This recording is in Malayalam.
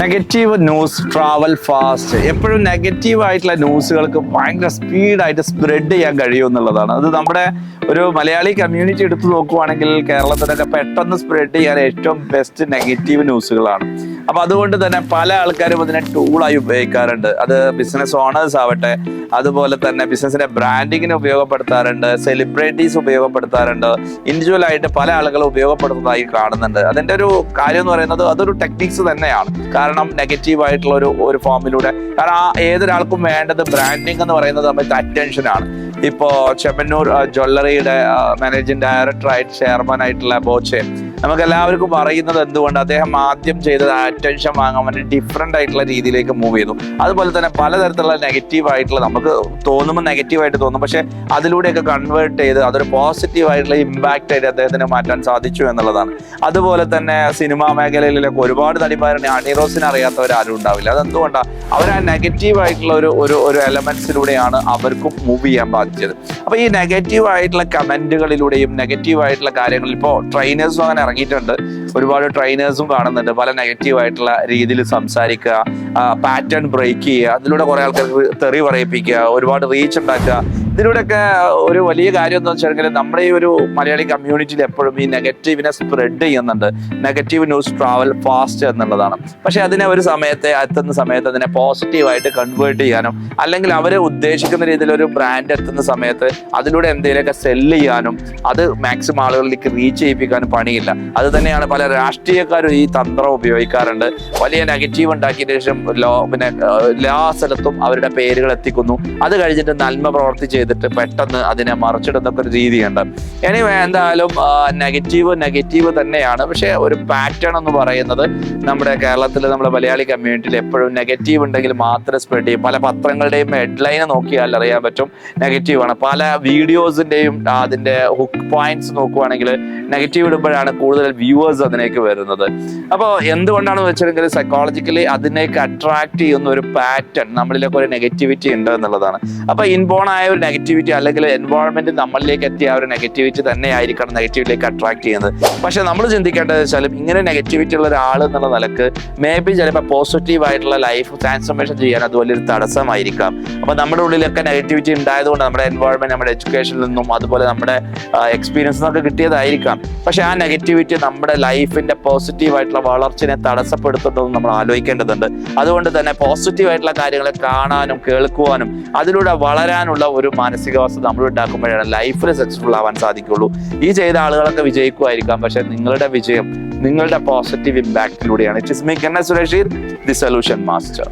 നെഗറ്റീവ് ന്യൂസ് ട്രാവൽ ഫാസ്റ്റ് എപ്പോഴും നെഗറ്റീവ് ആയിട്ടുള്ള ന്യൂസുകൾക്ക് ഭയങ്കര സ്പീഡായിട്ട് സ്പ്രെഡ് ചെയ്യാൻ കഴിയും എന്നുള്ളതാണ്. അത് നമ്മുടെ ഒരു മലയാളി കമ്മ്യൂണിറ്റി എടുത്തു നോക്കുവാണെങ്കിൽ കേരളത്തിലൊക്കെ പെട്ടെന്ന് സ്പ്രെഡ് ചെയ്യാൻ ഏറ്റവും ബെസ്റ്റ് നെഗറ്റീവ് ന്യൂസുകളാണ് അപ്പൊ അതുകൊണ്ട് തന്നെ പല ആൾക്കാരും അതിനെ ടൂളായി ഉപയോഗിക്കാറുണ്ട്. അത് ബിസിനസ് ഓണേഴ്സ് ആവട്ടെ അതുപോലെ തന്നെ ബിസിനസിന്റെ ബ്രാൻഡിങ്ങിന് ഉപയോഗപ്പെടുത്താറുണ്ട് സെലിബ്രിറ്റീസ് ഉപയോഗപ്പെടുത്താറുണ്ട് ഇൻഡിവിജ്വൽ ആയിട്ട് പല ആളുകളും ഉപയോഗപ്പെടുത്തുന്നതായി കാണുന്നുണ്ട്. അതിന്റെ ഒരു കാര്യം എന്ന് പറയുന്നത് അതൊരു ടെക്നിക്സ് തന്നെയാണ്. കാരണം നെഗറ്റീവ് ആയിട്ടുള്ള ഒരു ഒരു ഫോമിലൂടെ കാരണം ആ ഏതൊരാൾക്കും വേണ്ടത് ബ്രാൻഡിങ് എന്ന് പറയുന്നത് നമുക്ക് അറ്റൻഷൻ ആണ്. ഇപ്പോ ചെമ്മന്നൂർ ജ്വല്ലറിയുടെ മാനേജിംഗ് ഡയറക്ടർ ആയിട്ട് ചെയർമാൻ ആയിട്ടുള്ള ബോച്ചെ നമുക്ക് എല്ലാവർക്കും പറയുന്നത് എന്തുകൊണ്ട് അദ്ദേഹം ആദ്യം ചെയ്തത് അറ്റൻഷൻ വാങ്ങാൻ വേണ്ടി ഡിഫറെന്റ് ആയിട്ടുള്ള രീതിയിലേക്ക് മൂവ് ചെയ്തു. അതുപോലെ തന്നെ പലതരത്തിലുള്ള നെഗറ്റീവ് ആയിട്ടുള്ള നമുക്ക് തോന്നുമ്പോൾ നെഗറ്റീവ് ആയിട്ട് തോന്നും. പക്ഷേ അതിലൂടെയൊക്കെ കൺവേർട്ട് ചെയ്ത് അതൊരു പോസിറ്റീവ് ആയിട്ടുള്ള ഇമ്പാക്റ്റ് ആയിട്ട് അദ്ദേഹത്തിന് മാറ്റാൻ സാധിച്ചു എന്നുള്ളതാണ്. അതുപോലെ തന്നെ സിനിമാ മേഖലയിലൊക്കെ ഒരുപാട് നടിമാരുണ്ട്. അണിറോസിനെ അറിയാത്തവരാരും ഉണ്ടാവില്ല. അതെന്തുകൊണ്ടാണ് അവർ ആ നെഗറ്റീവ് ആയിട്ടുള്ള ഒരു ഒരു ഒരു എലമെന്റ്സിലൂടെയാണ് അവർക്കും മൂവ് ചെയ്യാൻ ബാധിച്ചത്. അപ്പോൾ ഈ നെഗറ്റീവ് ആയിട്ടുള്ള കമന്റുകളിലൂടെയും നെഗറ്റീവ് ആയിട്ടുള്ള കാര്യങ്ങളിൽ ഇപ്പോൾ ട്രെയിനേഴ്സും അങ്ങനെ ഇറങ്ങിയിട്ടുണ്ട്. ഒരുപാട് ട്രെയിനേഴ്സും കാണുന്നുണ്ട്. പല നെഗറ്റീവ് ആയിട്ടുള്ള രീതിയിൽ സംസാരിക്കുക പാറ്റേൺ ബ്രേക്ക് ചെയ്യുക അതിലൂടെ കുറെ ആൾക്കാർക്ക് തെറി പറയിപ്പിക്കുക ഒരുപാട് റീച്ച് ഉണ്ടാക്കുക. ഇതിലൂടെയൊക്കെ ഒരു വലിയ കാര്യം എന്താ വെച്ചാൽ നമ്മുടെ ഈ ഒരു മലയാളി കമ്മ്യൂണിറ്റിയിൽ എപ്പോഴും ഈ നെഗറ്റീവിനെ സ്പ്രെഡ് ചെയ്യുന്നുണ്ട്. നെഗറ്റീവ് ന്യൂസ് ട്രാവൽ ഫാസ്റ്റ് എന്നുള്ളതാണ്. പക്ഷെ അതിനെ ഒരു സമയത്തെ എത്തുന്ന സമയത്ത് അതിനെ പോസിറ്റീവായിട്ട് കൺവേർട്ട് ചെയ്യാനും അല്ലെങ്കിൽ അവർ ഉദ്ദേശിക്കുന്ന രീതിയിൽ ഒരു ബ്രാൻഡ് എത്തുന്ന സമയത്ത് അതിലൂടെ എന്തെങ്കിലുമൊക്കെ സെല്ല് ചെയ്യാനും അത് മാക്സിമം ആളുകളിലേക്ക് റീച്ച് ചെയ്യിപ്പിക്കാനും പണിയില്ല. അത് തന്നെയാണ് പല രാഷ്ട്രീയക്കാരും ഈ തന്ത്രം ഉപയോഗിക്കാറുണ്ട്. വലിയ നെഗറ്റീവ് ഉണ്ടാക്കിയതിനു ശേഷം ലോ പിന്നെ എല്ലാ സ്ഥലത്തും അവരുടെ പേരുകൾ എത്തിക്കുന്നു. അത് കഴിഞ്ഞിട്ട് നന്മ പ്രവർത്തി ചെയ്തിട്ട് പെട്ടെന്ന് അതിനെ മറിച്ചിടുന്നൊക്കെ ഒരു രീതിയുണ്ട്. ഇനി എന്തായാലും നെഗറ്റീവ് നെഗറ്റീവ് തന്നെയാണ്. പക്ഷേ ഒരു പാറ്റേൺ എന്ന് പറയുന്നത് നമ്മുടെ കേരളത്തിൽ നമ്മുടെ മലയാളി കമ്മ്യൂണിറ്റിയിൽ എപ്പോഴും നെഗറ്റീവ് ഉണ്ടെങ്കിൽ മാത്രമേ സ്പ്രെഡ് ചെയ്യും. പല പത്രങ്ങളുടെയും ഹെഡ്ലൈൻ നോക്കിയാൽ അറിയാൻ പറ്റും. നെഗറ്റീവാണ് പല വീഡിയോസിന്റെയും അതിന്റെ ഹുക്ക് പോയിന്റ്സ് നോക്കുവാണെങ്കിൽ നെഗറ്റീവ് ഇടുമ്പോഴാണ് കൂടുതൽ വ്യൂവേഴ്സ് അതിനേക്ക് വരുന്നത്. അപ്പോൾ എന്തുകൊണ്ടാണ് വെച്ചിട്ടുണ്ടെങ്കിൽ സൈക്കോളജിക്കലി അതിനേക്ക് അട്രാക്ട് ചെയ്യുന്ന ഒരു പാറ്റേൺ നമ്മളിലൊക്കെ ഒരു നെഗറ്റിവിറ്റി ഉണ്ട് എന്നുള്ളതാണ്. അപ്പോൾ ഇൻബോൺ ആയ ഒരു നെഗറ്റിവിറ്റി അല്ലെങ്കിൽ എൻവയോൺമെന്റ് നമ്മളിലേക്ക് എത്തിയ ഒരു നെഗറ്റിവിറ്റി തന്നെ ആയിരിക്കണം നെഗറ്റിവിറ്റിലേക്ക് അട്രാക്ട് ചെയ്യുന്നത്. പക്ഷെ നമ്മൾ ചിന്തിക്കേണ്ടത് വെച്ചാലും ഇങ്ങനെ നെഗറ്റിവിറ്റി ഉള്ള ഒരാൾ എന്നുള്ള നിലയ്ക്ക് മേ ബി ചിലപ്പോൾ പോസിറ്റീവ് ആയിട്ടുള്ള ലൈഫ് ട്രാൻസ്ഫോർമേഷൻ ചെയ്യാൻ അത് വലിയൊരു തടസ്സമായിരിക്കാം. അപ്പൊ നമ്മുടെ ഉള്ളിലൊക്കെ നെഗറ്റിവിറ്റി ഉണ്ടായതുകൊണ്ട് നമ്മുടെ എൻവയോൺമെന്റ് നമ്മുടെ എഡ്യൂക്കേഷനിൽ നിന്നും അതുപോലെ നമ്മുടെ എക്സ്പീരിയൻസ് നിന്നൊക്കെ കിട്ടിയതായിരിക്കാം. പക്ഷെ ആ നെഗറ്റിവിറ്റി നമ്മുടെ ലൈഫിന്റെ പോസിറ്റീവ് ആയിട്ടുള്ള വളർച്ചയെ തടസ്സപ്പെടുത്തുന്നതെന്ന് നമ്മൾ ആലോചിക്കേണ്ടതുണ്ട്. അതുകൊണ്ട് തന്നെ പോസിറ്റീവ് ആയിട്ടുള്ള കാര്യങ്ങളെ കാണാനും കേൾക്കുവാനും അതിലൂടെ വളരാനുള്ള ഒരു മാനസികാവസ്ഥ നമ്മൾ ഉണ്ടാക്കുമ്പോഴാണ് ലൈഫിൽ സക്സസ്ഫുൾ ആവാൻ സാധിക്കുള്ളൂ ഈ ചെയ്ത ആളുകളൊക്കെ വിജയിക്കുമായിരിക്കാം പക്ഷെ നിങ്ങളുടെ വിജയം നിങ്ങളുടെ positive ഇമ്പാക്റ്റിലൂടെയാണ് it is me Kanna Suresh the solution master